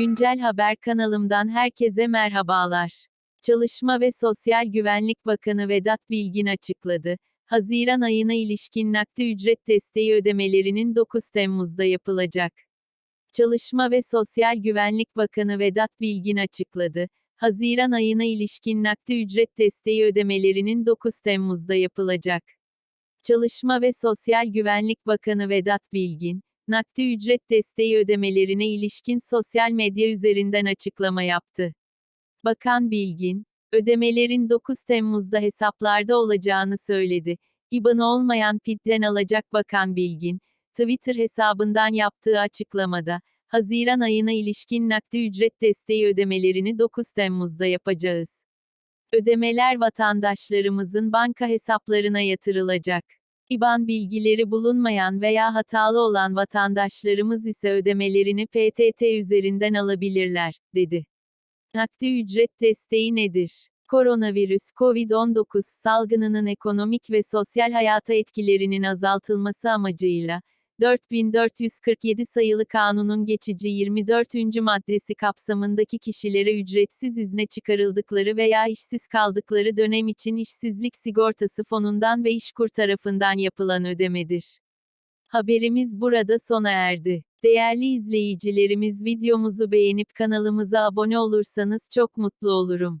Güncel Haber kanalımdan herkese merhabalar. Çalışma ve Sosyal Güvenlik Bakanı Vedat Bilgin açıkladı. Haziran ayına ilişkin nakdi ücret desteği ödemelerinin 9 Temmuz'da yapılacak. Çalışma ve Sosyal Güvenlik Bakanı Vedat Bilgin açıkladı. Haziran ayına ilişkin nakdi ücret desteği ödemelerinin 9 Temmuz'da yapılacak. Çalışma ve Sosyal Güvenlik Bakanı Vedat Bilgin, nakdi ücret desteği ödemelerine ilişkin sosyal medya üzerinden açıklama yaptı. Bakan Bilgin, ödemelerin 9 Temmuz'da hesaplarda olacağını söyledi. İBAN olmayan PİD'den alacak Bakan Bilgin, Twitter hesabından yaptığı açıklamada, Haziran ayına ilişkin nakdi ücret desteği ödemelerini 9 Temmuz'da yapacağız. Ödemeler vatandaşlarımızın banka hesaplarına yatırılacak. İBAN bilgileri bulunmayan veya hatalı olan vatandaşlarımız ise ödemelerini PTT üzerinden alabilirler, dedi. Nakdi ücret desteği nedir? Koronavirüs COVID-19 salgınının ekonomik ve sosyal hayata etkilerinin azaltılması amacıyla 4447 sayılı kanunun geçici 24. maddesi kapsamındaki kişilere ücretsiz izne çıkarıldıkları veya işsiz kaldıkları dönem için işsizlik sigortası fonundan ve İşkur tarafından yapılan ödemedir. Haberimiz burada sona erdi. Değerli izleyicilerimiz videomuzu beğenip kanalımıza abone olursanız çok mutlu olurum.